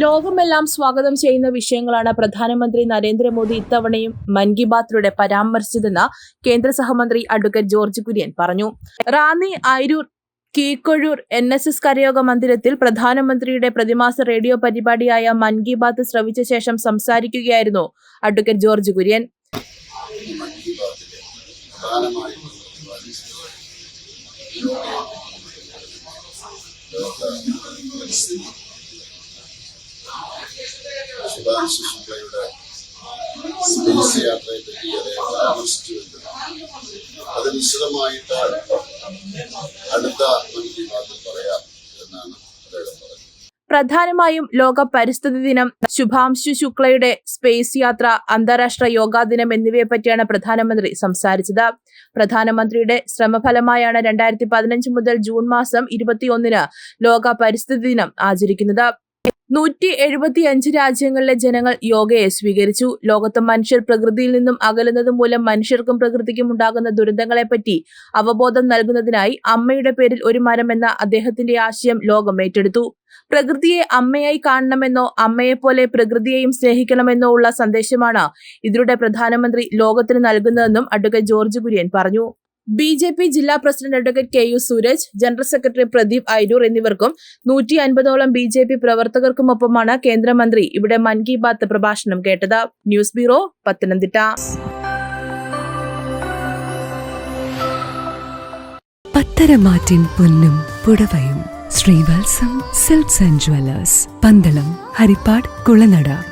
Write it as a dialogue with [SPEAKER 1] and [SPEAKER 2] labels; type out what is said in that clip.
[SPEAKER 1] ലോകമെല്ലാം സ്വാഗതം ചെയ്യുന്ന വിഷയങ്ങളാണ് പ്രധാനമന്ത്രി നരേന്ദ്രമോദി ഇത്തവണയും മൻ കി ബാത്തിലൂടെ പരാമർശിച്ചതെന്ന് കേന്ദ്ര സഹമന്ത്രി അഡ്വക്കേറ്റ് ജോർജ് കുര്യൻ പറഞ്ഞു. Ranni Ayroor Keekozhoor N S S കരയോഗ മന്ദിരത്തിൽ പ്രധാനമന്ത്രിയുടെ പ്രതിമാസ റേഡിയോ പരിപാടിയായ മൻ കി ബാത്ത് ശ്രവിച്ച ശേഷം സംസാരിക്കുകയായിരുന്നു അഡ്വക്കേറ്റ് ജോർജ് കുര്യൻ.
[SPEAKER 2] Thank കി സ്പേസ് യാത്രയെ പറ്റി അദ്ദേഹം അത് വിശദമായിട്ട് അടുത്ത പറയാം എന്നാണ്
[SPEAKER 1] പ്രധാനമായും ലോക പരിസ്ഥിതി ദിനം ശുഭാംശു ശുക്ലയുടെ സ്പേസ് യാത്ര അന്താരാഷ്ട്ര യോഗാ ദിനം എന്നിവയെ പറ്റിയാണ് പ്രധാനമന്ത്രി സംസാരിച്ചത്. പ്രധാനമന്ത്രിയുടെ ശ്രമഫലമായാണ് രണ്ടായിരത്തി പതിനഞ്ച് മുതൽ ജൂൺ മാസം ഇരുപത്തിയൊന്നിന് ലോക പരിസ്ഥിതി ദിനം ആചരിക്കുന്നത്. നൂറ്റി എഴുപത്തിയഞ്ച് രാജ്യങ്ങളിലെ ജനങ്ങൾ യോഗയെ സ്വീകരിച്ചു. ലോകത്ത് മനുഷ്യർ പ്രകൃതിയിൽ നിന്നും അകലുന്നത് മൂലം മനുഷ്യർക്കും പ്രകൃതിക്കും ഉണ്ടാകുന്ന ദുരന്തങ്ങളെപ്പറ്റി അവബോധം നൽകുന്നതിനായി അമ്മയുടെ പേരിൽ ഒരു മരം എന്ന അദ്ദേഹത്തിന്റെ ആശയം ലോകം ഏറ്റെടുത്തു. പ്രകൃതിയെ അമ്മയായി കാണണമെന്നോ അമ്മയെപ്പോലെ പ്രകൃതിയെയും സ്നേഹിക്കണമെന്നോ ഉള്ള സന്ദേശമാണ് ഇതിലൂടെ പ്രധാനമന്ത്രി ലോകത്തിന് നൽകുന്നതെന്നും അഡ്വക്കേറ്റ് ജോർജ് കുര്യൻ പറഞ്ഞു. ബി ജെ പി ജില്ലാ president advocate K U Sooraj general secretary Pradeep Airoor എന്നിവർക്കും നൂറ്റി അൻപതോളം ബി ജെ പി പ്രവർത്തകർക്കുമൊപ്പമാണ് കേന്ദ്രമന്ത്രി ഇവിടെ മൻ കി ബാത്ത് പ്രഭാഷണം കേട്ടത്. News bureau Pathanamthitta.
[SPEAKER 3] പത്തരമാറ്റിൻ പൊന്നും പുടവയും Sreevalsam silks and jewellers Pandalam Haripad Kulanada.